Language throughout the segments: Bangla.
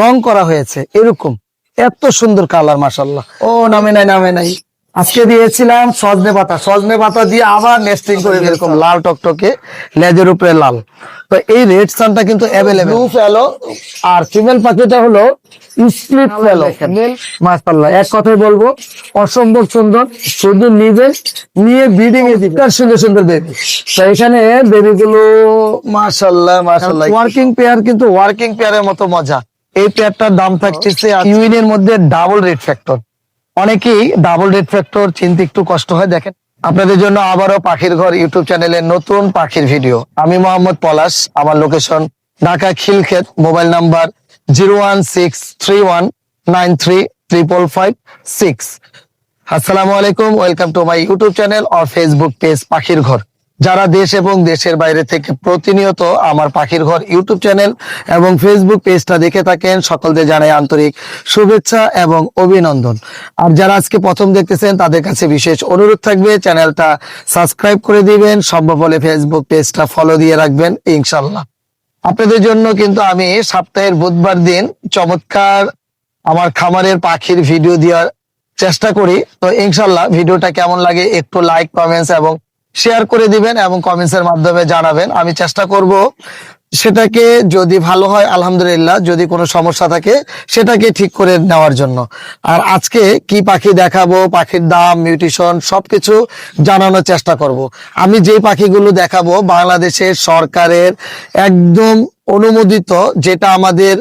রং করা হয়েছে এরকম। এত সুন্দর কালার মাসাল্লাহ ও নামে নাই নামে নাই। আজকে দিয়েছিলাম সজনে পাতা। সজনে পাতা দিয়ে আবার নেস্টিং করে এরকম লাল টকটকে লেজের উপরে লাল। তো এই রেড সানটা কিন্তু অ্যাভেলেবেল ব্লু ফেলো আর ফিমেল পাখিটা হলো স্প্লিট ফেলো মাশাল্লাহ এক কথাই বলব অসম্ভব সুন্দর শুধু নিয়ে ব্রিডিং এ দিবেন তার সুন্দর সুন্দর বেবি তো এখানে ওয়ার্কিং পেয়ার কিন্তু ওয়ার্কিং পেয়ারের মতো মজা। এই পেয়ারটার দাম থাকতেছে ইউনিয়নের মধ্যে ডাবল রেড ফ্যাক্টর অনেকেই ডাবল রেড ফ্যাক্টর চিনতে একটু কষ্ট হয় দেখেন। আপনাদের জন্য আবারও পাখির ঘর ইউটিউব চ্যানেলে নতুন পাখির ভিডিও আমি মোহাম্মদ পলাশ আমার location Dhaka Khilkhet mobile number zero one six three one nine three triple five six আসসালামু আলাইকুম welcome to my YouTube channel R Facebook page পাখির ঘর। যারা দেশ এবং দেশের বাইরে থেকে প্রতিনিয়ত আমার পাখির ঘর ইউটিউব চ্যানেল এবং ফেসবুক পেজটা দেখে থাকেন, সকলদের জানাই আন্তরিক শুভেচ্ছা এবং অভিনন্দন। আর যারা আজকে প্রথম দেখতেছেন, তাদের কাছে বিশেষ অনুরোধ থাকবে, চ্যানেলটা সাবস্ক্রাইব করে দিবেন, সম্ভব হলে ফেসবুক পেজটা ফলো দিয়ে রাখবেন ইনশাল্লাহ আপনাদের জন্য কিন্তু আমি সপ্তাহের বুধবার দিন চমৎকার আমার খামারের পাখির ভিডিও দেওয়ার চেষ্টা করি। তো ইনশাল্লাহ ভিডিওটা কেমন লাগে একটু লাইক কমেন্টস এবং শেয়ার করে দিবেন এবং কমেন্টস এর মাধ্যমে জানাবেন। আমি চেষ্টা করব সেটাকে যদি ভালো হয়, আলহামদুলিল্লাহ, যদি কোনো সমস্যা থাকে, সেটাকে ঠিক করে নেওয়ার জন্য। আর আজকে কি পাখি দেখাবো, পাখির দাম মিউটিশন সবকিছু জানানোর চেষ্টা করব। আমি যে পাখিগুলো দেখাবো, বাংলাদেশের সরকারের একদম অনুমোদিত যেটা আমাদের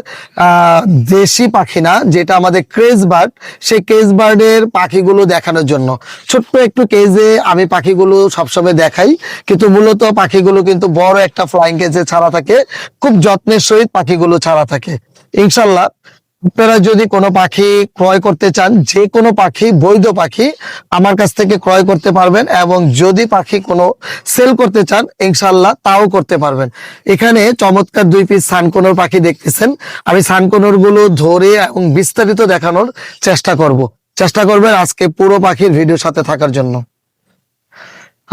দেশি পাখি না, যেটা আমাদের ক্রেজ বার্ড সেই ক্রেজ বার্ডের পাখিগুলো দেখানোর জন্য। ছোট্ট একটু কেজে আমি পাখিগুলো সবসময় দেখাই, কিন্তু মূলত পাখিগুলো কিন্তু বড় একটা ফ্লাইং কেজে ছাড়া থাকে, খুব যত্নের সহিত পাখিগুলো ছাড়া থাকে। ইনশাল্লাহ আপনারা যদি কোনো পাখি ক্রয় করতে চান, যে কোনো পাখি, বৈধ পাখি, আমার কাছ থেকে ক্রয় করতে পারবেন এবং যদি পাখি কোনো সেল করতে চান ইনশাল্লাহ তাও করতে পারবেন। এখানে চমৎকার দুই পিস সানকোনর পাখি দেখতেছেন। আমি সানকোনরগুলো ধরে এবং বিস্তারিত দেখানোর চেষ্টা করব। চেষ্টা করবেন আজকে পুরো পাখির ভিডিওর সাথে থাকার জন্য।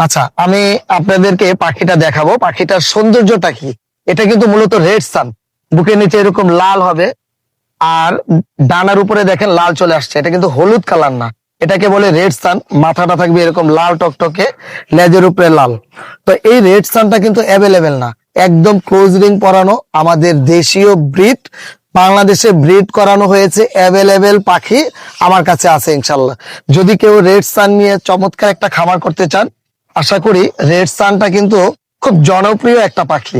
আচ্ছা আমি আপনাদেরকে পাখিটা দেখাবো। পাখিটার সৌন্দর্যটা কি? এটা কিন্তু মূলত রেড সান। বুকের নিচে এরকম লাল হবে। আর ডানার উপরে দেখেন লাল চলে আসছে। এটা কিন্তু হলুদ কালার না। এটাকে বলে রেড সান। মাথাটা থাকবে এরকম লাল টকটকে, লেজের উপরে লাল। তো এই রেড সানটা কিন্তু অ্যাভেলেবেল না। একদম ক্লোজ রিং পরানো আমাদের দেশীয় ব্রিড। বাংলাদেশে ব্রিড করানো হয়েছে অ্যাভেলেবেল পাখি আমার কাছে আছে ইনশাল্লাহ যদি কেউ রেড সান নিয়ে চমৎকার একটা খামার করতে চান, আশা করি রেড সানটা কিন্তু খুব জনপ্রিয় একটা পাখি।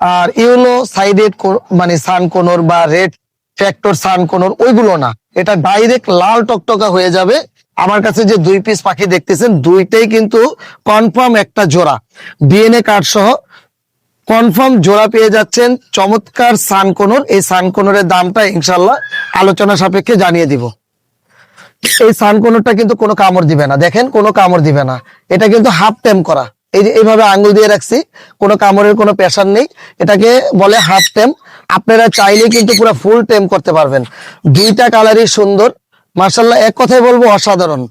আর ইউলো সাইডেড মানে সান কোনর বা রেড ফ্যাক্টর সান, কোনর, ওইগুলো না। এটা ডাইরেক্ট লাল টকটকা হয়ে যাবে। আমার কাছে যে দুই পিস পাখি দেখতেছেন, দুইটাই কিন্তু কনফার্ম একটা জোড়া। ডিএনএ কার্ড সহ কনফার্ম জোড়া পেয়ে যাচ্ছেন চমৎকার সান, কোনর। এই সান, কোনরের দামটা ইনশাল্লাহ আলোচনা সাপেক্ষে জানিয়ে দিব। এই সান, কোনরটা কিন্তু কোনো কামড় দিবে না। দেখেন, কোনো কামড় দিবে না। এটা কিন্তু হাফ টেম করা। এই যে এইভাবে আঙ্গুল দিয়ে রাখছি, কোনো কামড়ের কোনো প্রেশার নেই। এটাকে বলে হাফ টেম আপনারা চাইলে কিন্তু পুরো ফুল টেম করতে পারবেন। দুইটা কালারই সুন্দর। মার্শাল্লাহ এক কথাই বলব অসাধারণ।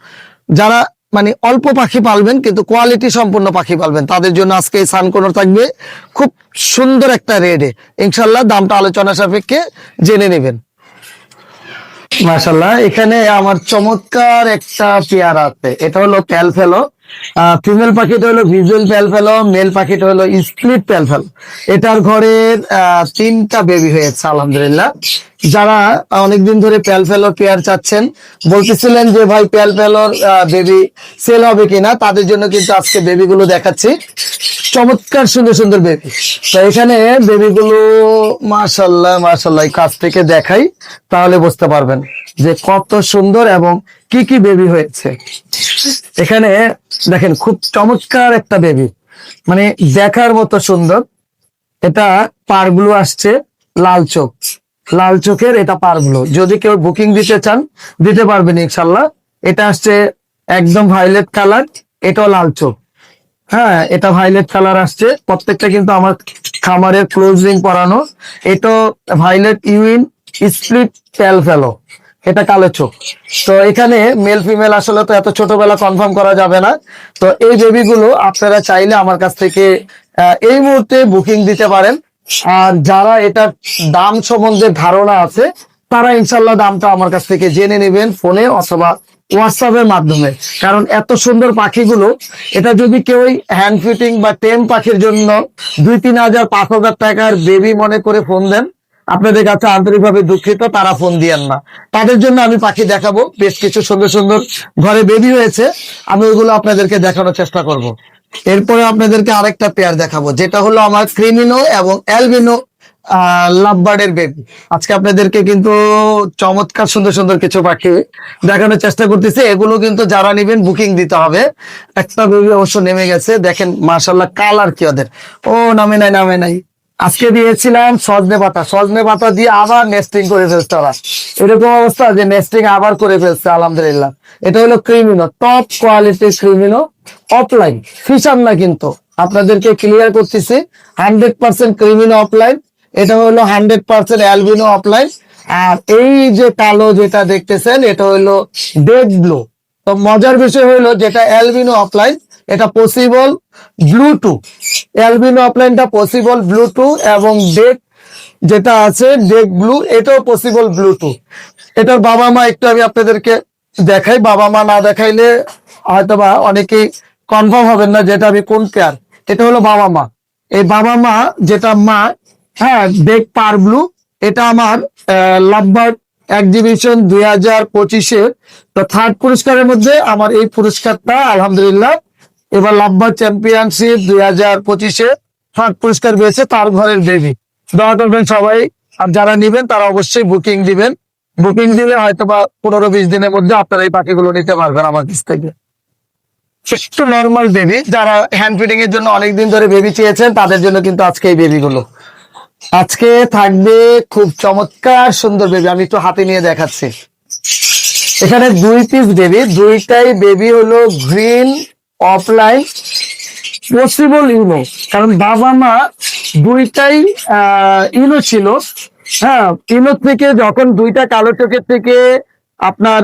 যারা মানে অল্প পাখি পালবেন, কিন্তু কোয়ালিটি সম্পূর্ণ পাখি পালবেন, তাদের জন্য আজকে এই সানকোনর থাকবে খুব সুন্দর একটা রেডে ইনশাল্লাহ দামটা আলোচনা সাপেক্ষে জেনে নেবেন। মার্শাল্লাহ এখানে আমার চমৎকার একটা পেয়ার আছে। এটা হলো প্যাল ফেলো ফিমেল পাখিটা হলো ভিজুয়াল প্যাল ফেলো মেল পাখিটা হলো স্প্লিট প্যাল ফেলো এটার ঘরের তিনটা বেবি হয়েছে, আলহামদুলিল্লাহ। যারা অনেকদিন ধরে প্যাল ফেলো পেয়ার চাচ্ছেন, বলতেছিলেন যে, ভাই প্যাল ফেলোর বেবি সেল হবে কিনা? তাদের জন্য কিন্তু আজকে বেবিগুলো দেখাচ্ছি। চমৎকার, সুন্দর সুন্দর বেবি তো এখানে বেবিগুলো মাশাল্লাহ মাশাল্লাহ কাছ থেকে দেখাই, তাহলে বুঝতে পারবেন যে কত সুন্দর এবং কি কি বেবি হয়েছে। এখানে দেখেন, খুব চমৎকার একটা বেবি মানে দেখার মতো সুন্দর। এটা পারগুলো আসছে লাল চোখ। লাল চোখের এটা পারগুলো যদি কেউ বুকিং দিতে চান, দিতে পারবেন ইনশাল্লাহ। এটা আসছে একদম ভাইলেট কালার এটাও লাল চোখ। হ্যাঁ এটা ভাইলেট কালার আসছে। প্রত্যেকটা কিন্তু আমার খামারের ক্লোজিং পরানো এটা ভাইলেট ইউইন স্প্লিট টেল ফেলো এটা কালো চোখ। তো এখানে মেল ফিমেল আসলে তো এত ছোটবেলা কনফার্ম করা যাবে না। তো এই বেবিগুলো আপনারা চাইলে আমার কাছ থেকে এই মুহূর্তে বুকিং দিতে পারেন। আর যারা এটার দাম সম্বন্ধে ধারণা আছে, তারা ইনশাল্লাহ দামটা আমার কাছ থেকে জেনে নেবেন ফোনে অথবা হোয়াটসঅ্যাপের মাধ্যমে। কারণ এত সুন্দর পাখিগুলো, এটা যদি কেউ হ্যান্ড ফিটিং বা টেম পাখির জন্য দুই তিন হাজার, পাঁচ হাজার টাকার বেবি মনে করে ফোন দেন, আপনাদের কাছে আন্তরিকভাবে দুঃখিত, তারা ফোন দিয়েন না। তাদের জন্য আমি পাখি দেখাবো, বেশ কিছু সুন্দর সুন্দর ঘরে বেবি হয়েছে, আমি ওইগুলো আপনাদেরকে দেখানোর চেষ্টা করব। এরপরে আপনাদেরকে আরেকটা পেয়ার দেখাবো, যেটা হলো আমার ক্রিমিনো এবং অ্যালবিনো লাভবার্ডের বেবি আজকে আপনাদেরকে কিন্তু চমৎকার, সুন্দর সুন্দর কিছু পাখি দেখানোর চেষ্টা করতেছি। এগুলো কিন্তু যারা নেবেন বুকিং দিতে হবে। একটা বেবি অবশ্য নেমে গেছে। দেখেন মার্শাল্লাহ কালার কি ওদের। ও, নামে নাই নামে নাই। আজকে দিয়েছিলাম সজনে পাতা। সজনে পাতা দিয়ে আবার নেস্টিং করে ফেলছে ওরা। এরকম অবস্থা যে নেস্টিং আবার করে ফেলছে, আলহামদুলিল্লাহ। এটা হলো ক্রিমিনো টপ কোয়ালিটির ক্রিমিনো অফলাইন ফিশার না কিন্তু। আপনাদেরকে ক্লিয়ার করতেছি হান্ড্রেড পার্সেন্ট ক্রিমিনো অফলাইন এটা হলো হান্ড্রেড পার্সেন্ট অ্যালবিনো অফলাইন আর এই যে কালো যেটা দেখতেছেন, এটা হলো ডেড ব্লু। তো মজার বিষয় হলো যেটা অ্যালবিনো অফলাইন এটা পসিবল ব্লুটু অ্যালবিনো অফলাইনটা পসিবল ব্লুটু এবং ডেড যেটা আছে ডেক ব্লু, এটাও পসিবল ব্লুটু এটার বাবা মা একটু আমি আপনাদেরকে দেখাই। বাবা মা না দেখাইলে হয়তোবা অনেকেই কনফার্ম হবেন না যেটা আমি কোন পেয়ার এটা হলো বাবা মা। এই বাবা মা, যেটা মা হ্যাঁ ডেক পার ব্লু এটা আমার লাভবার্ড এক্সিবিশন দুই হাজার পঁচিশে। তো থার্ড পুরস্কারের মধ্যে আমার এই পুরস্কারটা, আলহামদুলিল্লাহ, এবার লাভবার্ড চ্যাম্পিয়নশিপ দুই হাজার পঁচিশে থার্ড পুরস্কার পেয়েছে তার ঘরের বেবি দোয়া করবেন সবাই, আর যারা নিবেন তারা অবশ্যই বুকিং দিবেন। বুকিং দিলে হয়তো বা পনেরো বিশ দিনের মধ্যে আপনারা এই পাখিগুলো নিতে পারবেন আমার কাছ থেকে। একটু নর্মাল বেবি যারা হ্যান্ড ফিডিং এর জন্য অনেকদিন ধরে বেবি চেয়েছেন, তাদের জন্য কিন্তু আজকে এই বেবি গুলো। আজকে থাকবে খুব চমৎকার সুন্দর বেবি আমি একটু হাতে নিয়ে দেখাচ্ছি। এখানে দুই পিস বেবি দুইটাই বেবি হলো গ্রিন অফলাইন পসিবল ইউনো, কারণ বাবা মা দুইটাই ইউনো ছিল। হ্যাঁ ইউনো থেকে যখন দুইটা কালো চোখের থেকে আপনার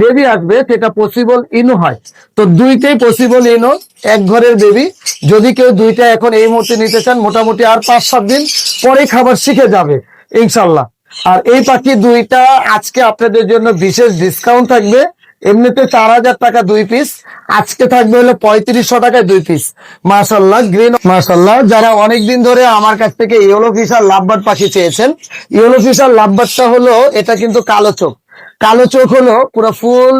বেবি আসবে, সেটা পসিবল ইনো হয়। তো দুইটাই পসিবল ইনো এক ঘরের বেবি যদি কেউ দুইটা এখন এই মুহূর্তে নিতে চান, মোটামুটি আর পাঁচ, সাত দিন পরে খাবার শিখে যাবে, ইনশাল্লাহ। আর এই পাখি দুইটা আজকে আপনাদের জন্য বিশেষ ডিসকাউন্ট থাকবে। এমনিতে চার হাজার টাকা দুই পিস আজকে থাকবে হলো পঁয়ত্রিশশো টাকায় দুই পিস মাশাল্লাহ গ্রিন মাশাল্লাহ। যারা অনেকদিন ধরে আমার কাছ থেকে ইয়েলো ফিশার লাভবার্ড পাখি চেয়েছেন ইয়েলো ফিশার লাভবার্ডটা হলো, এটা কিন্তু কালো চোখ। কালো চোখ হলো পুরো ফুল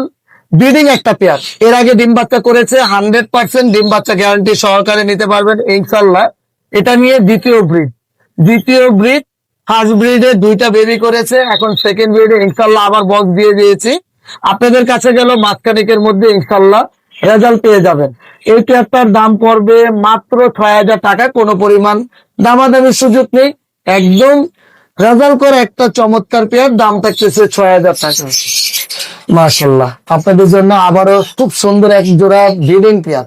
ব্রিডিং একটা পেয়ার এর আগে ডিম বাচ্চা করেছে হান্ড্রেড পার্সেন্ট ডিম বাচ্চা গ্যারান্টি সহকারে নিতে পারবেন ইনশাল্লাহ এটা নিয়ে দ্বিতীয় ব্রিড দ্বিতীয় ব্রিড ফার্স্ট ব্রিডে দুইটা বেবি করেছে, এখন সেকেন্ড ব্রিডে ইনশাল্লাহ আবার বক্স দিয়ে দিয়েছি। আপনাদের কাছে গেল মাসখানিকের মধ্যে ইনশাল্লাহ রেজাল্ট পেয়ে যাবেন। এই পেয়ারটার দাম পড়বে মাত্র ছয় হাজার টাকা, কোনো পরিমাণ দামাদামির সুযোগ নেই। একদম রেজাল্ট করে একটা চমৎকার পেয়ার দাম থাকতেছে ছয় হাজার টাকা। মাশাল্লাহ আপনাদের জন্য আবারও খুব সুন্দর এক জোড়া ব্রিডিং পেয়ার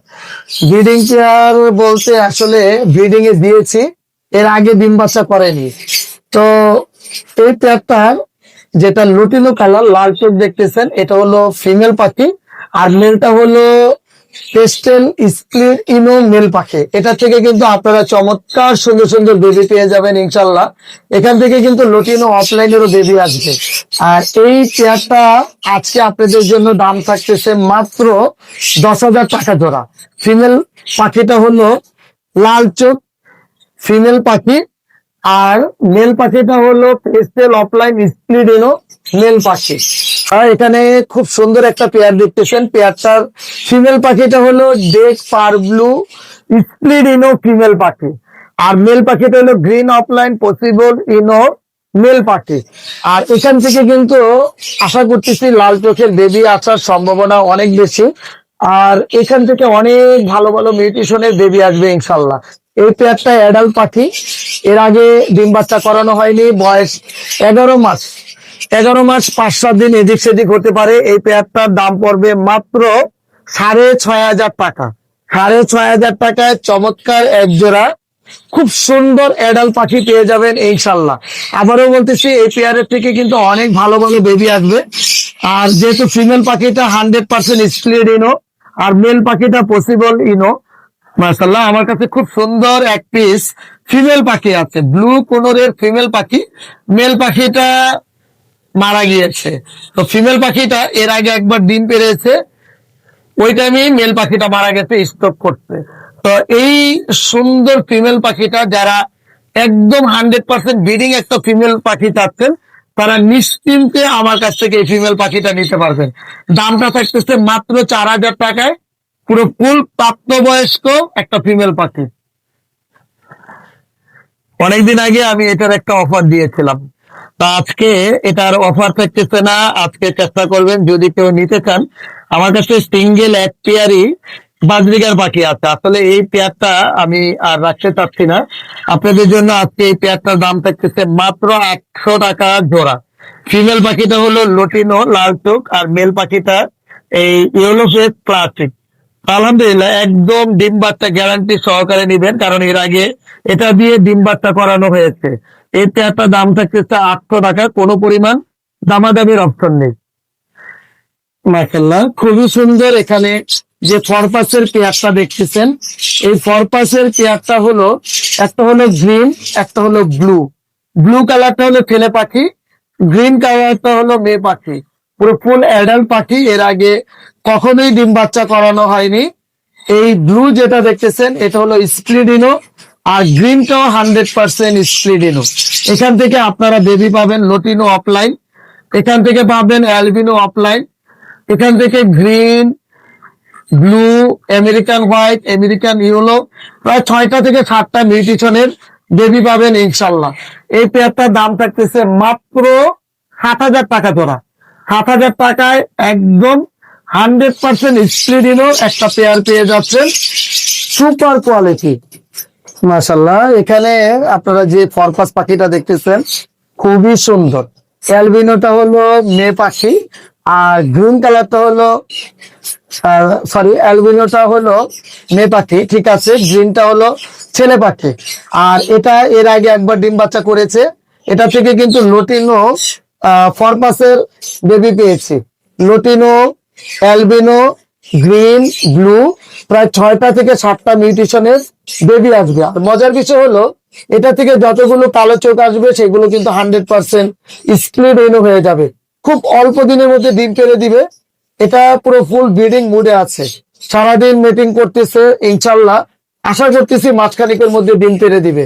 ব্রিডিং পেয়ার বলতে আসলে ব্রিডিং এ দিয়েছি, এর আগে ডিম বাচ্চা করেনি। তো এই পেয়ারটার যেটা লুটিনো কালার লাল চোখ দেখতেছেন, এটা হলো ফিমেল পাখি। আর মেলটা হলো পেস্টেল স্প্লিট ইনো মেল পাখি। এটা থেকে কিন্তু আপনারা চমৎকার সুন্দর সুন্দর বেবি পেয়ে যাবেন, ইনশাল্লাহ। এখান থেকে কিন্তু লটিনো অফলাইনেরও বেবি আসবে। আর এই চেয়ারটা আজকে আপনাদের জন্য দাম থাকতেছে মাত্র দশ হাজার টাকা জোড়া। ফিমেল পাখিটা হলো লাল চোখ ফিমেল পাখি। আর মেল পাখিটা হলো pastel opaline split ino male পাখি। আর এখানে খুব সুন্দর একটা পেয়ার দেখতেছেন। পেয়ারটার ফিমেল পাখিটা হলো dec par blue split ino female পাখি। আর মেল পাখিটা হলো green opaline possible ino male পাখি। আর এখান থেকে কিন্তু আশা করতেছি লাল চোখের বেবি আসার সম্ভাবনা অনেক বেশি। আর এখান থেকে অনেক ভালো ভালো মিউটিশনের বেবি আসবে ইনশাল্লাহ। এই পেয়ারটা অ্যাডাল্ট পাখি। এর আগে ডিম বাচ্চা করানো হয়নি, বয়স এগারো মাস। এগারো মাস পাঁচ সাত দিন এদিক সেদিক হতে পারে। এই পেয়ারটার দাম পড়বে মাত্র সাড়ে ছয় হাজার টাকা। সাড়ে ছয় হাজার টাকায় চমৎকার এক জোড়া খুব সুন্দর অ্যাডাল্ট পাখি পেয়ে যাবেন ইনশাল্লাহ। আবারও বলতেছি, এই পেয়ারের থেকে কিন্তু অনেক ভালো ভালো বেবি আসবে। আর যেহেতু ফিমেল পাখিটা হান্ড্রেড পার্সেন্ট স্প্লিড ইনো আর মেল পাখিটা পসিবল ইনো মার্শাল্লাহ আমার কাছে খুব সুন্দর এক পিস ফিমেল পাখি আছে। ব্লু কোনোরের ফিমেল পাখি মেল পাখিটা মারা গিয়েছে। তো ফিমেল পাখিটা এর আগে একবার ডিম পেরেছে, ওই টাইমে মেল পাখিটা মারা গেছে স্টপ করতে। তো এই সুন্দর ফিমেল পাখিটা যারা একদম হান্ড্রেড পার্সেন্ট ব্রিডিং একটা ফিমেল পাখি চাচ্ছেন, তারা নিশ্চিন্তে আমার কাছ থেকে এই ফিমেল পাখিটা নিতে পারবেন। দামটা থাকতেছে মাত্র চার হাজার টাকায়, পুরো ফুল প্রাপ্তবয়স্ক একটা ফিমেল পাখি। অনেকদিন আগে আমি এটার একটা অফার দিয়েছিলাম। তা আজকে এটার অফার থাকতেছে না। আজকে চেষ্টা করবেন যদি কেউ নিতে চান। আমার কাছে সিঙ্গেল এক পেয়ারই বাজরিগার পাখি আছে। আসলে এই পেয়ারটা আমি আর রাখতে চাচ্ছি না। আপনাদের জন্য আজকে এই পেয়ারটার দাম থাকতেছে মাত্র একশো টাকা জোড়া। ফিমেল পাখিটা হলো লটিনো, লাল চোখ আর মেল পাখিটা এই ইয়েলো ফেস ক্লাসিক আলহামদুলিল্লাহ, একদম ডিম বাচ্চা গ্যারান্টি সহকারে নিবেন, কারণ এর আগে এটা দিয়ে ডিম বাচ্চা করানো হয়েছে। এই পেয়ারটা দাম থাকতেছে আটশো টাকা, কোনো পরিমাণ দামাদামির অপশন নেই। মাসাল্লাহ খুবই সুন্দর এখানে যে ফরপাসের পেয়ারটা দেখতেছেন। এই ফরপাসের পেয়ারটা হলো, একটা হলো গ্রিন একটা হলো ব্লু ব্লু কালারটা হলো ছেলে পাখি গ্রিন কালারটা হলো মেয়ে পাখি। পুরো ফুল অ্যাডাল্ট পাখি, এর আগে কখনোই ডিম বাচ্চা করানো হয়নি। এই ব্লু যেটা দেখতেছেন, এটা হলো স্প্লিডিনো আর গ্রিনটাও হান্ড্রেড পার্সেন্ট স্প্লিডিনো এখান থেকে আপনারা বেবি পাবেন লোটিনো অফলাইন এখান থেকে পাবেন অ্যালবিনো অফলাইন এখান থেকে green blue American white American yellow প্রায় ছয়টা থেকে সাতটা মিউটিশনের বেবি পাবেন ইনশাল্লাহ। এই পেয়ারটার দাম থাকতেছে মাত্র সাত হাজার টাকা জোড়া। সাত হাজার টাকায় একদম হান্ড্রেড পার্সেন্ট স্প্লিডিনো একটা পেয়ার পেয়ে যাচ্ছেন। সুপার কোয়ালিটি মাশাল্লাহ এখানে আপনারা যে ফরপাস পাখিটা দেখতেছেন, খুবই সুন্দর। অ্যালবিনোটা হলো মেয়ে পাখি, আর গ্রিন কালারটা হলো সরি অ্যালবিনোটা হলো মেয়ে পাখি, ঠিক আছে? গ্রিনটা হলো ছেলে পাখি। আর এটা এর আগে একবার ডিম বাচ্চা করেছে, এটা থেকে কিন্তু লোটিনো ফরপাসের বেবি পেয়েছি। লোটিনো, অ্যালবিনো, গ্রিন, ব্লু, প্রায় ছয়টা থেকে সাতটা মিউটেশনের বেবি আসবে। আর মজার বিষয় হলো, এটা থেকে যতগুলো কালো চোখ আসবে, সেগুলো কিন্তু হান্ড্রেড পার্সেন্ট স্প্লিড হয়ে যাবে। খুব অল্প দিনের মধ্যে ডিম পেরে দিবে। এটা পুরো ফুল ব্রিডিং মুডে আছে। সারাদিন মিটিং করতেছে, ইনশাল্লাহ। আশা করতেছি মাঝখানিকের মধ্যে ডিম পেরে দিবে।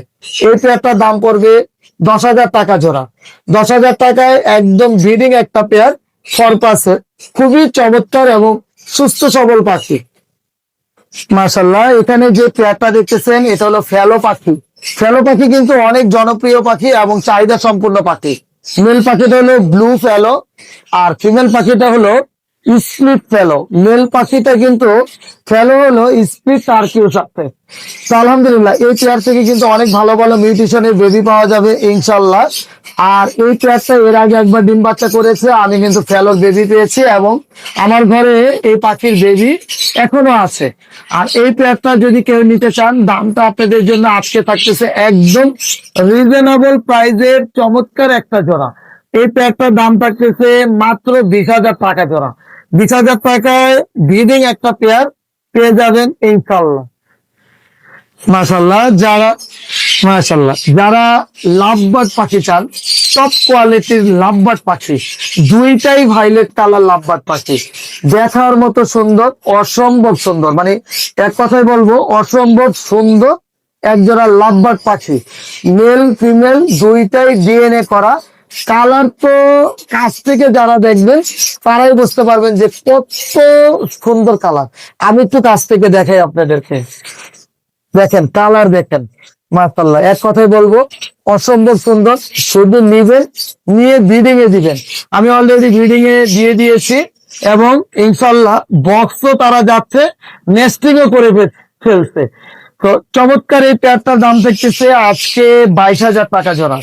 এই পেয়ারটার দাম পড়বে দশ হাজার টাকা জোড়া। দশ হাজার টাকায় একদম ব্রিডিং একটা পেয়ার ফরপাসে খুবই চমৎকার এবং সুস্থ সবল পাখি। মার্শাল্লাহ এখানে যে পেয়ারটা দেখতেছেন, এটা হলো ফেলো পাখি। ফেলো পাখি কিন্তু অনেক জনপ্রিয় পাখি এবং চাহিদা সম্পূর্ণ পাখি। মেল পাখিটা হলো ব্লু ফেলো, আর ফিমেল পাখিটা হলো স্প্লিট ফেলো। মেল পাখিটা কিন্তু ফেলো হলো স্প্লিট আর টার্কিও সাথে। তো আলহামদুলিল্লাহ, এই পেয়ার থেকে কিন্তু অনেক ভালো ভালো মিউটিশনের বেবি পাওয়া যাবে ইনশাল্লাহ আর এই পেয়ারটা এর আগে একবার ডিম বাচ্চা করেছে, আমি কিন্তু ফেলোর বেবি পেয়েছি এবং আমার ঘরে এই পাখির বেবি এখনও আছে। আর এই পেয়ারটা যদি কেউ নিতে চান, দামটা আপনাদের জন্য আজকে থাকতেছে একদম রিজনেবল প্রাইজের চমৎকার একটা জোড়া। এই পেয়ারটার দাম থাকতেছে মাত্র বিশ হাজার টাকা জোড়া। বিশ হাজার টাকায় ব্রিডিং একটা পেয়ার পেয়ে যাবেন ইনশাল্লাহ মাশাল্লাহ যারা মাশাল্লাহ যারা লাভবার্ড পাখি চান টপ কোয়ালিটির লাভবার্ড পাখি, দুইটাই ভাইলেট কালার লাভবার্ড পাখি। দেখার মতো সুন্দর, অসম্ভব সুন্দর। মানে এক কথায় বলব, অসম্ভব সুন্দর, একজোড়া লাভবার্ড পাখি। মেল ফিমেল দুইটাই ডিএনএ করা কালার তো কাছ থেকে যারা দেখবেন, তারাই বুঝতে পারবেন যে কত সুন্দর কালার। আমি একটু কাছ থেকে দেখাই আপনাদেরকে। দেখেন, কালার দেখেন মাসাল্লাহ এক কথাই বলব, অসম্ভব সুন্দর। শুধু নিবেন, নিয়ে ব্রিডিং এ দিবেন। আমি অলরেডি ব্রিডিং এ দিয়ে দিয়েছি এবং ইনশাল্লাহ বক্সও তারা যাচ্ছে নেস্টিং ও করে ফেলছে। তো চমৎকার এই পেয়ারটার দাম দেখতেছে আজকে বাইশ হাজার টাকা জোড়া।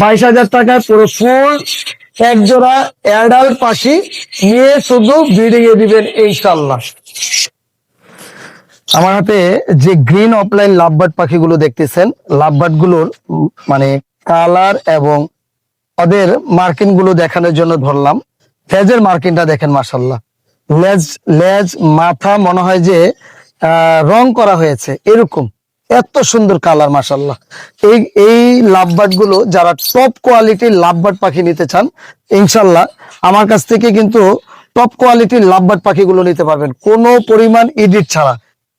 বাইশ হাজার টাকায় পুরো ফুল এক জোড়া অ্যাডাল্ট পাখি নিয়ে শুধু ব্রিডিং এ দিবেন ইনশাল্লাহ আমার হাতে যে গ্রিন অফলাইন লাভবার্ড পাখিগুলো দেখতেছেন লাভবার্ডগুলোর মানে কালার এবং ওদের মার্কিনগুলো দেখানোর জন্য ধরলাম। লেজের মার্কিনটা দেখেন মাসাল্লাহ লেজ লেজ, মাথা মনে হয় যে রং করা হয়েছে এরকম। এত সুন্দর কালার মাসাল্লাহ এই এই লাভবার্ডগুলো যারা টপ কোয়ালিটির লাভবার্ড পাখি নিতে চান ইনশাল্লাহ আমার কাছ থেকে কিন্তু টপ কোয়ালিটির লাভবার্ড পাখিগুলো নিতে পারবেন। কোনো পরিমাণ এডিট ছাড়া।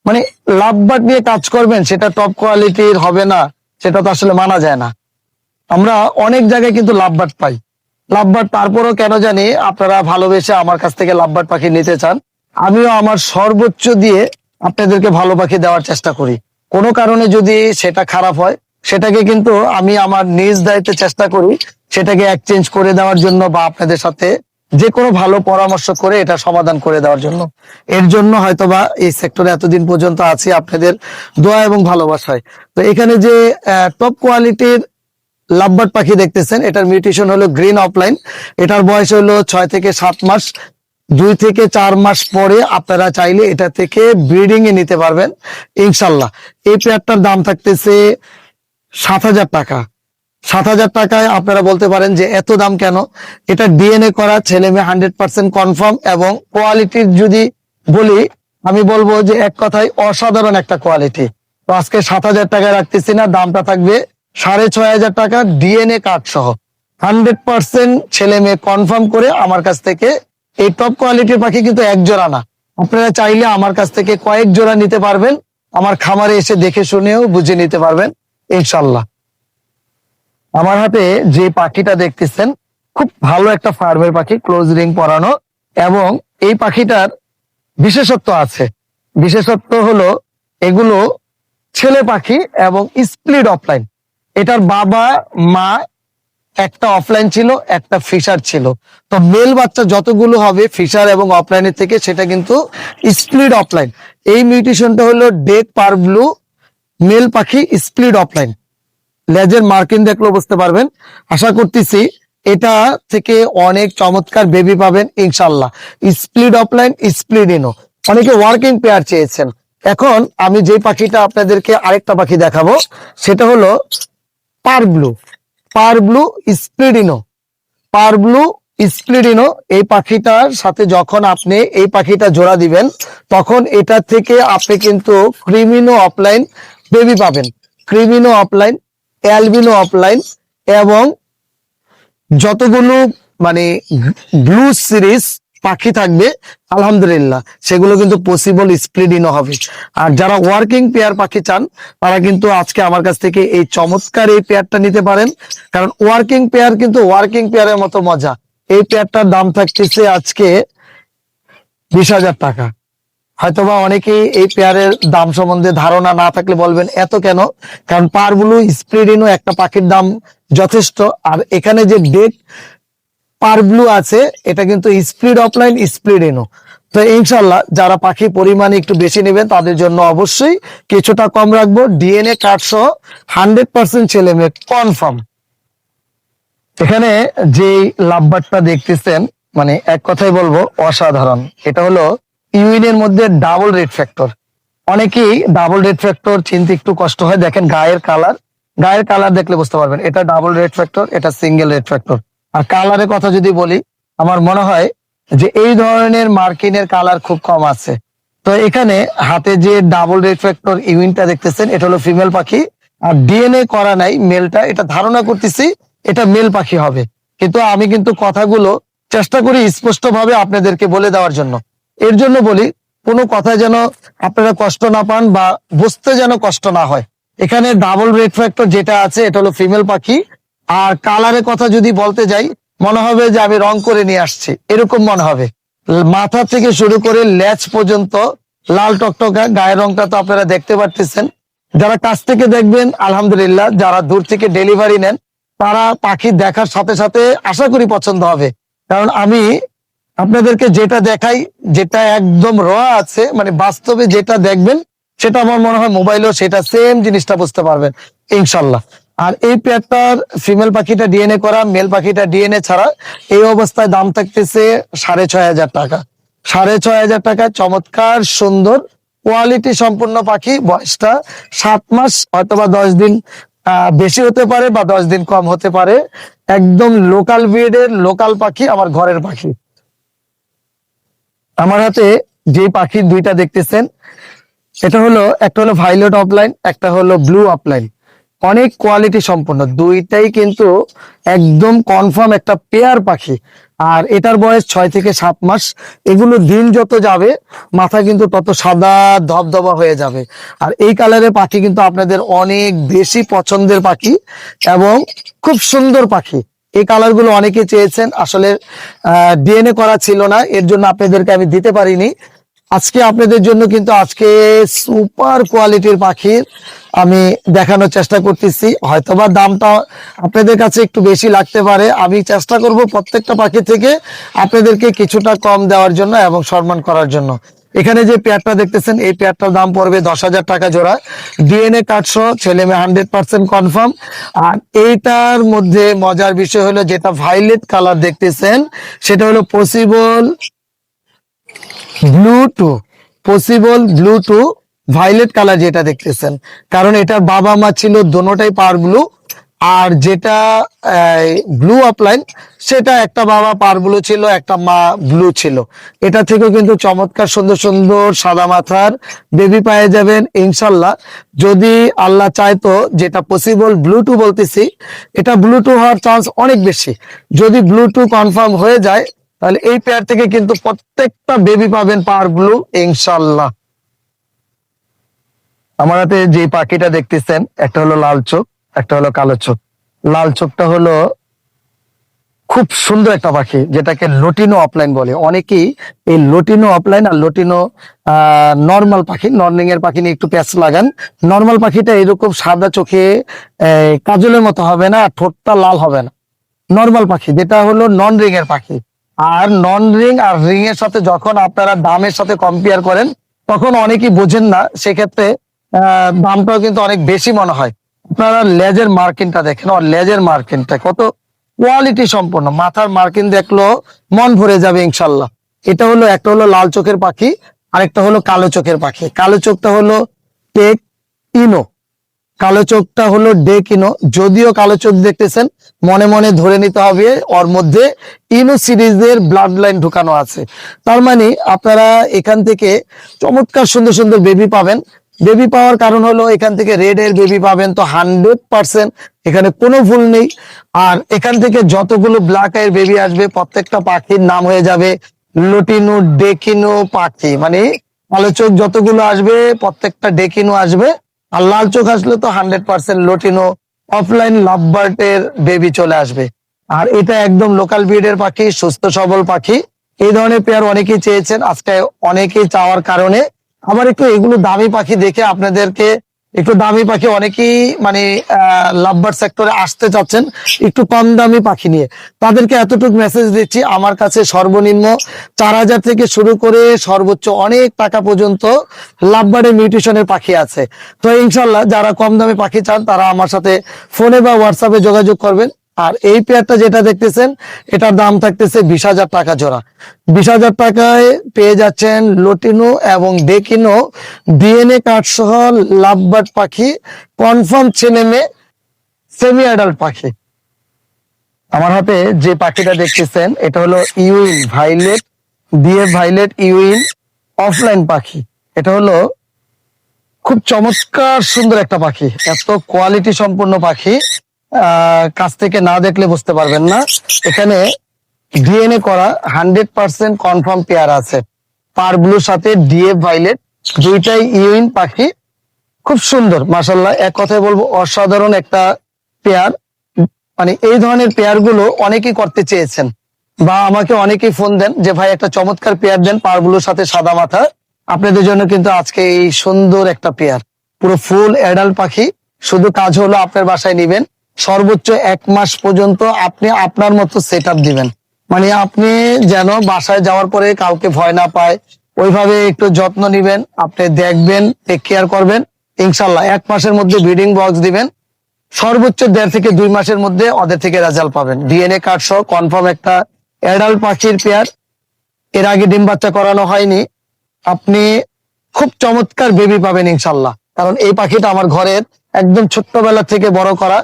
মানে লাভবার্ড নিয়ে কাজ করবেন, সেটা টপ কোয়ালিটির হবে না, সেটা তো আসলে মানা যায় না। আমরা অনেক জায়গায় কিন্তু লাভবার্ড পাই। লাভবার্ড তারপরও কেন জানি আপনারা ভালোবেসে আমার কাছ থেকে লাভবার্ড পাখি নিতে চান। আমিও আমার সর্বোচ্চ দিয়ে আপনাদেরকে ভালো পাখি দেওয়ার চেষ্টা করি। কোনো কারণে যদি সেটা খারাপ হয়, সেটাকে কিন্তু আমি আমার নিজ দায়িত্বে চেষ্টা করি, সেটাকে এক্সচেঞ্জ করে দেওয়ার জন্য বা আপনাদের সাথে যে কোনো ভালো পরামর্শ করে এটা সমাধান করে দেওয়ার জন্য। এর জন্য হয়তোবা এই সেক্টরে এতদিন পর্যন্ত আছি, আপনাদের দোয়া এবং ভালোবাসায়। তো এখানে যে টপ কোয়ালিটির লাভবার্ড পাখি দেখতেছেন, এটার মিউটেশন হলো গ্রিন অফলাইন এটার বয়স হলো ছয় থেকে সাত মাস। দুই থেকে চার মাস পরে আপনারা চাইলে এটা থেকে ব্রিডিং এ নিতে পারবেন। ইনশাল্লাহ এই পেয়ারটার দাম থাকতেছে সাত হাজার টাকা। সাত হাজার টাকায় আপনারা বলতে পারেন যে এত দাম কেন? এটা ডিএনএ করা, ছেলে মেয়ে হান্ড্রেড পার্সেন্ট কনফার্ম এবং কোয়ালিটির যদি বলি, আমি বলব যে এক কথায় অসাধারণ একটা কোয়ালিটি তো আজকে সাত হাজার টাকায় রাখতেছি না, দামটা থাকবে সাড়ে ছয় হাজার টাকা ডিএনএ কার্ড সহ। হান্ড্রেড পার্সেন্ট ছেলে মেয়ে কনফার্ম করে আমার কাছ থেকে এই টপ কোয়ালিটির পাখি কিন্তু এক জোড়া না। আপনারা চাইলে আমার কাছ থেকে কয়েক জোড়া নিতে পারবেন। আমার খামারে এসে দেখে শুনেও বুঝে নিতে পারবেন ইনশাল্লাহ আমার হাতে যে পাখিটা দেখতেছেন, খুব ভালো একটা ফার্মের পাখি ক্লোজ রিং পরানো, এবং এই পাখিটার বিশেষত্ব আছে। বিশেষত্ব হলো, এগুলো ছেলে পাখি এবং স্প্লিট অফলাইন। এটার বাবা, মা একটা অফলাইন ছিল, একটা ফিশার ছিল। তো মেল বাচ্চা যতগুলো হবে ফিশার এবং অফলাইনের থেকে সেটা কিন্তু স্প্লিড অফলাইন এই মিউটেশনটা হলো ডেক পার ব্লু মেল পাখি স্প্লিড অফলাইন লেজের মার্কিং দেখলেও বুঝতে পারবেন। আশা করতেছি এটা থেকে অনেক চমৎকার বেবি পাবেন, ইনশাল্লাহ। স্প্লিড অফলাইন স্প্লিড ইনো অনেকে ওয়ার্কিং পেয়ার চেয়েছেন। এখন আমি যে পাখিটা আপনাদেরকে আরেকটা পাখি দেখাবো, সেটা হলো par blue par blue split ino par blue split ino এই পাখিটার সাথে যখন আপনি এই পাখিটা জোড়া দিবেন, তখন এটা থেকে আপনি কিন্তু ক্রিমিনো অফলাইন বেবি পাবেন। ক্রিমিনো অফলাইন, অ্যালবিনো অফলাইন এবং যতগুলো মানে ব্লু সিরিজ পাখি থাকবে, আলহামদুলিল্লাহ। সেগুলো কিন্তু পসিবল স্প্লিডিনও হবে। আর যারা ওয়ার্কিং পেয়ার পাখি চান, তারা কিন্তু আজকে আমার কাছ থেকে এই চমৎকার এই পেয়ারটা নিতে পারেন। কারণ ওয়ার্কিং পেয়ার কিন্তু ওয়ার্কিং পেয়ারের মতো মজা। এই পেয়ারটার দাম থাকতেছে আজকে বিশ হাজার টাকা। হয়তোবা অনেকেই এই পেয়ারের দাম সম্বন্ধে ধারণা না থাকলে বলবেন, এত কেন? কারণ পারগুলো স্প্রিডিনো একটা পাখির দাম যথেষ্ট। আর এখানে যে ডেট পার ব্লু আছে, এটা কিন্তু স্প্লিড অফলাইন, স্প্লিড ইনো। তো ইনশাল্লাহ যারা পাখি পরিমাণে একটু বেশি নেবেন, তাদের জন্য অবশ্যই কিছুটা কম রাখব। ডিএনএ কার্ড সহ হান্ড্রেড পার্সেন্ট ছেলে মেয়ে কনফার্ম। এখানে যে লাভবারটা দেখতেছেন মানে এক কথাই বলব, অসাধারণ। এটা হলো ইউইনের মধ্যে ডাবল রেড ফ্যাক্টর। অনেকেই ডাবল রেড ফ্যাক্টর চিনতে একটু কষ্ট হয়। দেখেন গায়ের কালার গায়ের কালার দেখলে বুঝতে পারবেন। এটা ডাবল রেড ফ্যাক্টর, এটা সিঙ্গেল রেড ফ্যাক্টর। আর কালারের কথা যদি বলি, আমার মনে হয় যে এই ধরনের মার্কিনের কালার খুব কম আছে। তো এখানে হাতে যে ডাবল রেড ফ্যাক্টর ইউনিটটা দেখতেছেন, এটা হলো ফিমেল পাখি। আর ডিএনএ করা নাই মেলটা এটা ধারণা করতেছি এটা মেল পাখি হবে। কিন্তু আমি কিন্তু কথাগুলো চেষ্টা করি স্পষ্ট ভাবে আপনাদেরকে বলে দেওয়ার জন্য। এর জন্য বলি, কোনো কথা যেন আপনারা কষ্ট না পান বা বুঝতে যেন কষ্ট না হয়। এখানে ডাবল রেড ফ্যাক্টর যেটা আছে, এটা হলো ফিমেল পাখি। আর কালারের কথা যদি বলতে যাই, মনে হবে যে আমি রং করে নিয়ে আসছি। এরকম মনে হবে। মাথা থেকে শুরু করে লেজ পর্যন্ত লাল টকটকা গায়ের রংটা তো আপনারা দেখতে পারতেছেন। যারা কাছ থেকে দেখবেন, আলহামদুলিল্লাহ, যারা দূর থেকে ডেলিভারি নেন, তারা পাখি দেখার সাথে সাথে আশা করি পছন্দ হবে। কারণ আমি আপনাদেরকে যেটা দেখাই, যেটা একদম র আছে মানে বাস্তবে যেটা দেখবেন, সেটা আমার মনে হয় মোবাইলেও সেটা সেম জিনিসটা বুঝতে পারবেন, ইনশাল্লাহ। আর এই পেয়ারটার ফিমেল পাখিটা ডিএনএ করা মেল পাখিটা ডিএনএ ছাড়া এই অবস্থায় দাম থাকতেছে সাড়ে ছয় হাজার টাকা। সাড়ে ছয় হাজার টাকা, চমৎকার, সুন্দর কোয়ালিটি সম্পূর্ণ পাখি। বয়সটা সাত মাস অথবা দশ দিন বেশি হতে পারে বা দশ দিন কম হতে পারে। একদম লোকাল ব্রিডের লোকাল পাখি, আমার ঘরের পাখি। আমার হাতে যে পাখি দুইটা দেখতেছেন, এটা হলো, একটা হলো ভাইলেট অফলাইন একটা হলো ব্লু অফলাইন অনেক কোয়ালিটি সম্পন্ন। দুইটাই কিন্তু একদম কনফার্ম একটা পেয়ার পাখি। আর এটার বয়স ছয় থেকে সাত মাস। এগুলো দিন যত যাবে, মাথা কিন্তু তত সাদা ধবধবা হয়ে যাবে। আর এই কালারের পাখি কিন্তু আপনাদের অনেক বেশি পছন্দের পাখি এবং খুব সুন্দর পাখি। এই কালারগুলো অনেকে চেয়েছেন। আসলে, আহ ডিএনএ করা ছিল না। এর জন্য আপনাদেরকে আমি দিতে পারিনি। আজকে আপনাদের জন্য কিন্তু আজকে সুপার কোয়ালিটির পাখির আমি দেখানোর চেষ্টা করতেছি। হয়তোবা দামটা আপনাদের কাছে একটু বেশি লাগতে পারে। আমি চেষ্টা করব প্রত্যেকটা পাখি থেকে আপনাদেরকে কিছুটা কম দেওয়ার জন্য এবং সম্মান করার জন্য। এখানে যে পেয়ারটা দেখতেছেন, এই পেয়ারটার দাম পড়বে দশ হাজার টাকা জোড়া। ডিএনএ সহ ছেলে মেয়ে হান্ড্রেড পার্সেন্ট কনফার্ম। আর এইটার মধ্যে মজার বিষয় হলো যেটা ভাইলেট কালার দেখতেছেন, সেটা হলো possible blue to possible blue to violet colour যেটা দেখতেছেন। কারণ এটার বাবা মা ছিল, দোনোটাই পার ব্লু আর যেটা ব্লু আপলাইন সেটা একটা বাবা পার ব্লু ছিল, একটা মা ব্লু ছিল। এটা থেকেও কিন্তু চমৎকার, সুন্দর সুন্দর সাদা মাথার বেবি পেয়ে যাবেন ইনশাল্লাহ যদি আল্লাহ চাইতো যেটা পসিবল ব্লু টু বলতেছি, এটা ব্লুটু হওয়ার চান্স অনেক বেশি। যদি ব্লুটু কনফার্ম হয়ে যায় তাহলে এই পেয়ার থেকে কিন্তু প্রত্যেকটা বেবি পাবেন পার ব্লু ইনশাল্লাহ আমার হাতে যে পাখিটা দেখতেছেন, একটা হলো লাল চোখ, একটা হলো কালো চোখ। লাল চোখটা হলো খুব সুন্দর একটা পাখি, যেটাকে লটিনো অফলাইন বলে। অনেকেই এই লটিনো অফলাইন আর লটিনো নর্মাল পাখি নর্নিং এর পাখি নিয়ে একটু প্যাচ লাগান। নর্মাল পাখিটা এরকম সাদা চোখে কাজলের মতো হবে না, ঠোঁটটা লাল হবে না। নর্মাল পাখি, যেটা হলো নন রিং এর পাখি। আর নন রিং আর রিং এর সাথে যখন আপনারা দামের সাথে কম্পেয়ার করেন, তখন অনেকেই বোঝেন না, সেক্ষেত্রে দামটাও কিন্তু অনেক বেশি মনে হয়। আপনারা লেজের মার্কিনটা দেখেন, আর লেজের মার্কিনটা কত কোয়ালিটি সম্পন্ন। মাথার মার্কিন দেখল মন ভরে যাবে ইনশাল্লাহ। এটা হলো, একটা হলো লাল চোখের পাখি, আরেকটা হলো কালো চোখের পাখি। কালো চোখটা হলো টেক ইনো। কালো চোখটা হলো ডেক ইনো। যদিও কালো চোখ দেখতেছেন মনে মনে ধরে নিতে হবে, ওর মধ্যে ইনো সিরিজের ব্লাড লাইন ঢুকানো আছে। তার মানে আপনারা এখান থেকে চমৎকার সুন্দর সুন্দর বেবি পাবেন। বেবি পাওয়ার কারণ হলো এখান থেকে রেড এর বেবি পাবেন, তো হান্ড্রেড পার্সেন্ট এখানে কোনো ভুল নেই। আর এখান থেকে যতগুলো ব্ল্যাক এর বেবি আসবে, প্রত্যেকটা পাখির নাম হয়ে যাবে লটিনো, ডেকিনো পাখি। মানে কালো চোখ যতগুলো আসবে, প্রত্যেকটা ডেকিনো আসবে। আর লাল চোখ আসলে তো hundred percent lutino opaline lovebird এর বেবি চলে আসবে। আর এটা একদম লোকাল ব্রিডের পাখি, সুস্থ সবল পাখি। এই ধরনের পেয়ার অনেকেই চেয়েছেন, আজকে অনেকেই চাওয়ার কারণে। আমার একটু এগুলো দামি পাখি দেখে আপনাদেরকে একটু দামি পাখি অনেকেই মানে লাভবার সেক্টরে আসতে চাচ্ছেন একটু কম দামি পাখি নিয়ে। তাদেরকে এতটুকু মেসেজ দিচ্ছি, আমার কাছে সর্বনিম্ন চার হাজার থেকে শুরু করে সর্বোচ্চ অনেক টাকা পর্যন্ত লাভবারের মিউটিশনের পাখি আছে। তো ইনশাল্লাহ যারা কম দামি পাখি চান, তারা আমার সাথে ফোনে বা হোয়াটসঅ্যাপে যোগাযোগ করবেন। আর এই পেয়ারটা যেটা দেখতেছেন, এটার দাম থাকতেছে বিশ হাজার টাকা জোড়া। বিশ হাজার টাকায় পেয়ে যাচ্ছেন লটিনো এবং ডেকিনো ডিএনএ কার্ড সহ লাভবার্ড পাখি কনফার্ম ছেলে মেয়ে সেমি অ্যাডাল্ট পাখি। আমার হাতে যে পাখিটা দেখতেছেন, এটা হলো ইউইন ভাইলেট দিয়ে ভাইলেট ইউইন অফলাইন পাখি। এটা হলো খুব চমৎকার সুন্দর একটা পাখি, এত কোয়ালিটি সম্পন্ন পাখি। কাছ থেকে না দেখলে বুঝতে পারবেন না। এখানে ডিএনএ করা হান্ড্রেড পার্সেন্ট কনফার্ম পেয়ার আছে। পার ব্লুর সাথে ডিএফ ভাইলেট দুইটাই ইউইন পাখি। খুব সুন্দর মাসাল্লাহ এক কথায় বলব, অসাধারণ একটা পেয়ার মানে এই ধরনের পেয়ারগুলো অনেকেই করতে চেয়েছেন। বা আমাকে অনেকেই ফোন দেন যে, ভাই, একটা চমৎকার পেয়ার দেন পারগুলোর সাথে সাদা মাথা। আপনাদের জন্য কিন্তু আজকে এই সুন্দর একটা পেয়ার পুরো ফুল অ্যাডাল্ট পাখি। শুধু কাজ হলো আপনার বাসায় নিবেন। সর্বোচ্চ এক মাস পর্যন্ত আপনি আপনার মতো সেট দিবেন। মানে আপনি যেন বাসায় যাওয়ার পরে কাউকে ভয় না পায়, ওইভাবে একটু যত্ন নিবেন, আপনি দেখবেন টেক কেয়ার করবেন ইনশাল্লাহ এক মাসের মধ্যে ব্রিডিং বক্স দিবেন, সর্বোচ্চ দেড় থেকে দুই মাসের মধ্যে ওদের থেকে রেজাল্ট পাবেন। ডিএনএ কার্ড সহ কনফার্ম একটা অ্যাডাল্ট পাখির পেয়ার এর আগে ডিম বাচ্চা করানো হয়নি, আপনি খুব চমৎকার বেবি পাবেন ইনশাল্লাহ কারণ এই পাখিটা আমার ঘরের একদম ছোট্টবেলা থেকে বড় করা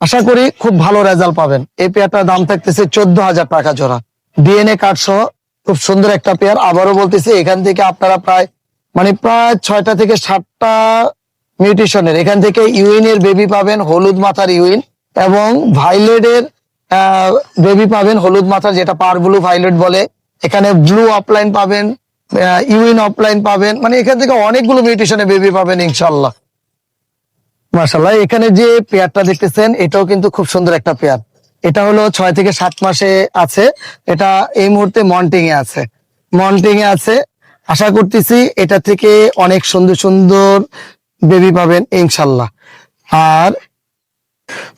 আশা করি খুব ভালো রেজাল্ট পাবেন। এই পেয়ারটার দাম থাকতেছে চোদ্দ হাজার টাকা জোড়া। ডিএনএ কার্ড সহ খুব সুন্দর একটা পেয়ার আবারও বলতেছি, এখান থেকে আপনারা প্রায় মানে প্রায় ছয়টা থেকে সাতটা মিউটেশনের এখান থেকে ইউইনের বেবি পাবেন, হলুদ মাথার ইউইন এবং ভাইলেটের বেবি পাবেন, হলুদ মাথার যেটা পার ব্লু ভাইলেট বলে। এখানে ব্লু অফলাইন পাবেন ইউইন অফলাইন পাবেন। মানে এখান থেকে অনেকগুলো মিউটেশনে বেবি পাবেন ইনশাল্লাহ মাসাল্লাহ এখানে যে পেয়ারটা দেখতেছেন, এটাও কিন্তু খুব সুন্দর একটা পেয়ার। এটা হলো ছয় থেকে সাত মাসে আছে। এটা এই মুহূর্তে মন্টিং এ আছে। মন্টিং এ আছে। আশা করতেছি এটা থেকে অনেক সুন্দর সুন্দর বেবি পাবেন ইনশাল্লাহ আর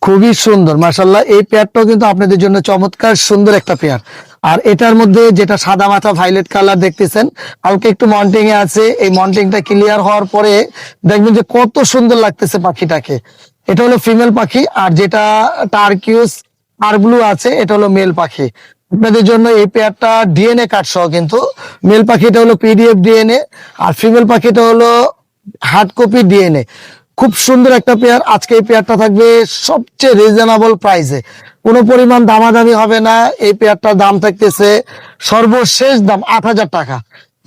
খুবই সুন্দর মাসাল্লাহ এই পেয়ারটাও কিন্তু আপনাদের জন্য চমৎকার সুন্দর একটা পেয়ার। আর এটার মধ্যে যেটা সাদা মাথা ভাইলেট কালার দেখতেছেন হালকা একটু মন্টিং এ আছে, এই মন্টিংটা ক্লিয়ার হওয়ার পরে দেখবেন যে কত সুন্দর লাগতেছে পাখিটাকে। এটা হলো ফিমেল পাখি, আর যেটা টার্কিউস আর ব্লু আছে, এটা হলো মেল পাখি। আপনাদের জন্য এই পেয়ারটা ডিএনএ কার্ড সহ কিন্তু মেল পাখিটা হলো পিডিএফ ডিএনএ আর ফিমেল পাখিটা হলো হার্ড কপি ডিএনএ খুব সুন্দর একটা পেয়ার আজকে এই পেয়ারটা থাকবে সবচেয়ে রিজনেবল প্রাইসে কোনো পরিমাণ দামাদামি হবে না। এই পেয়ারটার দাম থাকতেছে সর্বশেষ দাম আট হাজার টাকা।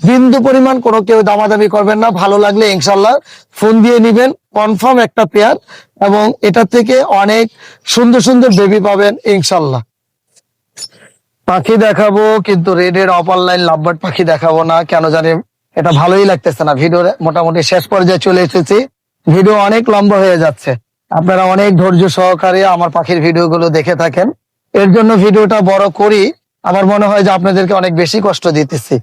বিন্দু পরিমাণ কোনো কেউ দামাদামি করবেন না। ভালো লাগলে ইনশাল্লাহ ফোন দিয়ে নিবেন, কনফার্ম একটা পেয়ার এবং এটা থেকে অনেক সুন্দর সুন্দর বেবি পাবেন ইনশাল্লাহ পাখি দেখাবো, কিন্তু রেডের অপার লাইন লাভবার্ড পাখি দেখাবো না। কেন জানি এটা ভালোই লাগতেছে না। ভিডিও মোটামুটি শেষ পর্যায়ে চলে এসেছি। ভিডিও অনেক লম্বা হয়ে যাচ্ছে। আপনারা অনেক ধৈর্য সহকারে আমার পাখির ভিডিওগুলো দেখে থাকেন। এর জন্য ভিডিওটা বড় করি। আমার মনে হয় যে আপনাদেরকে অনেক বেশি কষ্ট দিতেছি।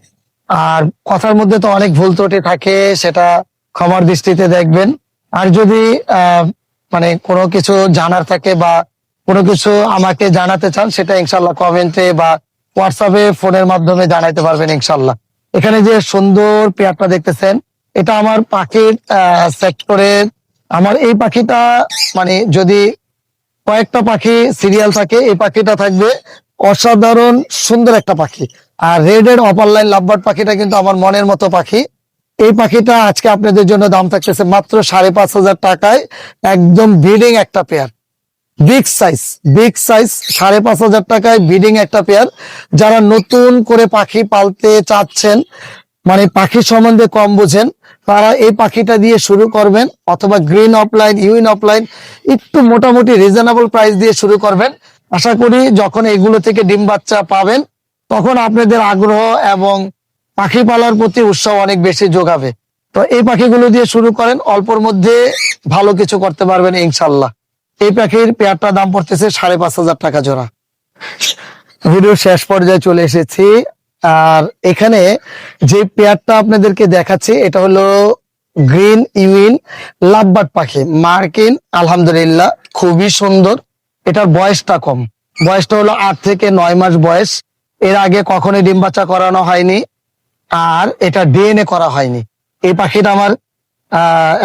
আর কথার মধ্যে তো অনেক ভুল ত্রুটি থাকে, সেটা ক্ষমার দৃষ্টিতে দেখবেন। আর যদি মানে কোনো কিছু জানার থাকে বা কোনো কিছু আমাকে জানাতে চান, সেটা ইনশাল্লাহ কমেন্টে বা হোয়াটসঅ্যাপে, ফোনের মাধ্যমে জানাইতে পারবেন ইনশাল্লাহ এখানে যে সুন্দর পেয়ারটা দেখতেছেন, এটা আমার পাখির সেক্টরের আমার এই পাখিটা মানে যদি কয়েকটা পাখি সিরিয়াল থাকে, এই পাখিটা থাকবে অসাধারণ সুন্দর একটা পাখি। আর রেড এর অপার লাইন লাভবার্ড পাখিটা কিন্তু আমার মনের মতো পাখি। এই পাখিটা আজকে আপনাদের জন্য দাম থাকতেছে মাত্র সাড়ে পাঁচ হাজার টাকায়, একদম ব্রিডিং একটা pair big size big size সাড়ে পাঁচ হাজার টাকায় ব্রিডিং একটা পেয়ার যারা নতুন করে পাখি পালতে চাচ্ছেন মানে পাখি সম্বন্ধে কম বোঝেন তারা এই পাখিটা দিয়ে শুরু করবেন, অথবা গ্রিন অফলাইন ইউইন অফলাইন একটু মোটামুটি রিজনেবল প্রাইস দিয়ে শুরু করবেন। আশা করি যখন এগুলো থেকে ডিম বাচ্চা পাবেন, তখন আপনাদের আগ্রহ এবং পাখি পালার প্রতি উৎসাহ অনেক বেশি যোগাবে। তো এই পাখিগুলো দিয়ে শুরু করেন, অল্পর মধ্যে ভালো কিছু করতে পারবেন ইনশাল্লাহ এই পাখির পেয়ারটা দাম পড়তেছে সাড়ে পাঁচ হাজার টাকা জোড়া। ভিডিও শেষ পর্যায়ে চলে এসেছি। আর এখানে যে পেয়ারটা আপনাদেরকে দেখাচ্ছি, এটা হলো গ্রিন ইউইন লাভবার্ড পাখি। মার্কিন, আলহামদুলিল্লাহ, খুবই সুন্দর। এটার বয়সটা কম। বয়সটা হলো আট থেকে নয় মাস বয়স। এর আগে কখনোই ডিম বাচ্চা করানো হয়নি আর এটা ডিএনএ করা হয়নি। এই পাখিটা আমার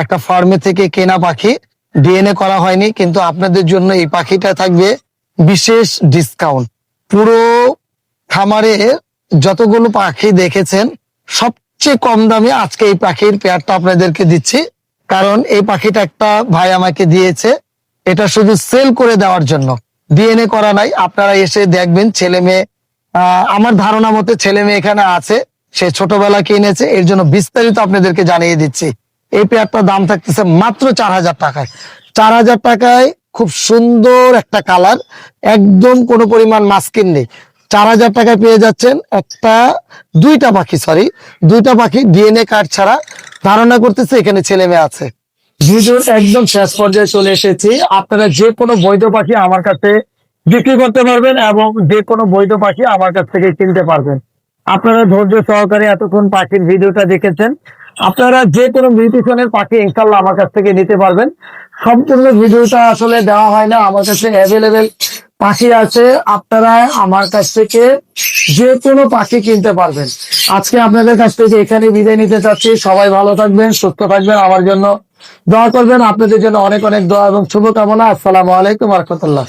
একটা ফার্মে থেকে কেনা পাখি। ডিএনএ করা হয়নি, কিন্তু আপনাদের জন্য এই পাখিটা থাকবে বিশেষ ডিসকাউন্ট। পুরো খামারে যতগুলো পাখি দেখেছেন, সবচেয়ে কম দামে আজকে এই পাখির পেয়ারটা আপনাদেরকে দিচ্ছি। কারণ এই পাখিটা একটা ভাই আমাকে দিয়েছে। এটা শুধু সেল করে দেওয়ার জন্য। ডিএনএ করা নাই, আপনারা এসে দেখবেন ছেলে মেয়ে আমার ধারণা মতে ছেলে মেয়ে এখানে আছে, সে ছোটবেলা কিনেছে, এর জন্য বিস্তারিত আপনাদেরকে জানিয়ে দিচ্ছি। এই পেয়ারটার দাম থাকতেছে মাত্র চার হাজার টাকায়। চার হাজার টাকায় খুব সুন্দর একটা কালার একদম কোনো পরিমাণ মাস্কিন নেই। চার হাজার টাকায় পেয়ে যাচ্ছেন একটা দুইটা পাখি সরি দুইটা পাখি ডিএনএ কার্ড ছাড়া ধারণা করতেছে এখানে ছেলে মেয়ে আছে। ভিডিওর একদম শেষ পর্যায়ে চলে এসেছি। আপনারা যে কোনো বৈধ পাখি আমার কাছে বিক্রি করতে পারবেন এবং যে কোনো বৈধ পাখি আমার কাছ থেকে কিনতে পারবেন। আপনারা ধৈর্য সহকারে এতক্ষণ পাখির ভিডিওটা দেখেছেন। আপনারা যে কোনো মিউটিশনের পাখি ইনশাল্লাহ আমার কাছ থেকে নিতে পারবেন। সম্পূর্ণ ভিডিওটা আসলে দেওয়া হয় না। আমার কাছে অ্যাভেলেবেল পাখি আছে, আপনারা আমার কাছ থেকে যে কোনো পাখি কিনতে পারবেন। আজকে আপনাদের কাছ থেকে এখানে বিদায় নিতে চাচ্ছি। সবাই ভালো থাকবেন, সুস্থ থাকবেন, আমার জন্য দোয়া করবেন। আপনাদের জন্য অনেক অনেক দোয়া এবং শুভকামনা। আসসালামু আলাইকুম রহমতুল্লাহ।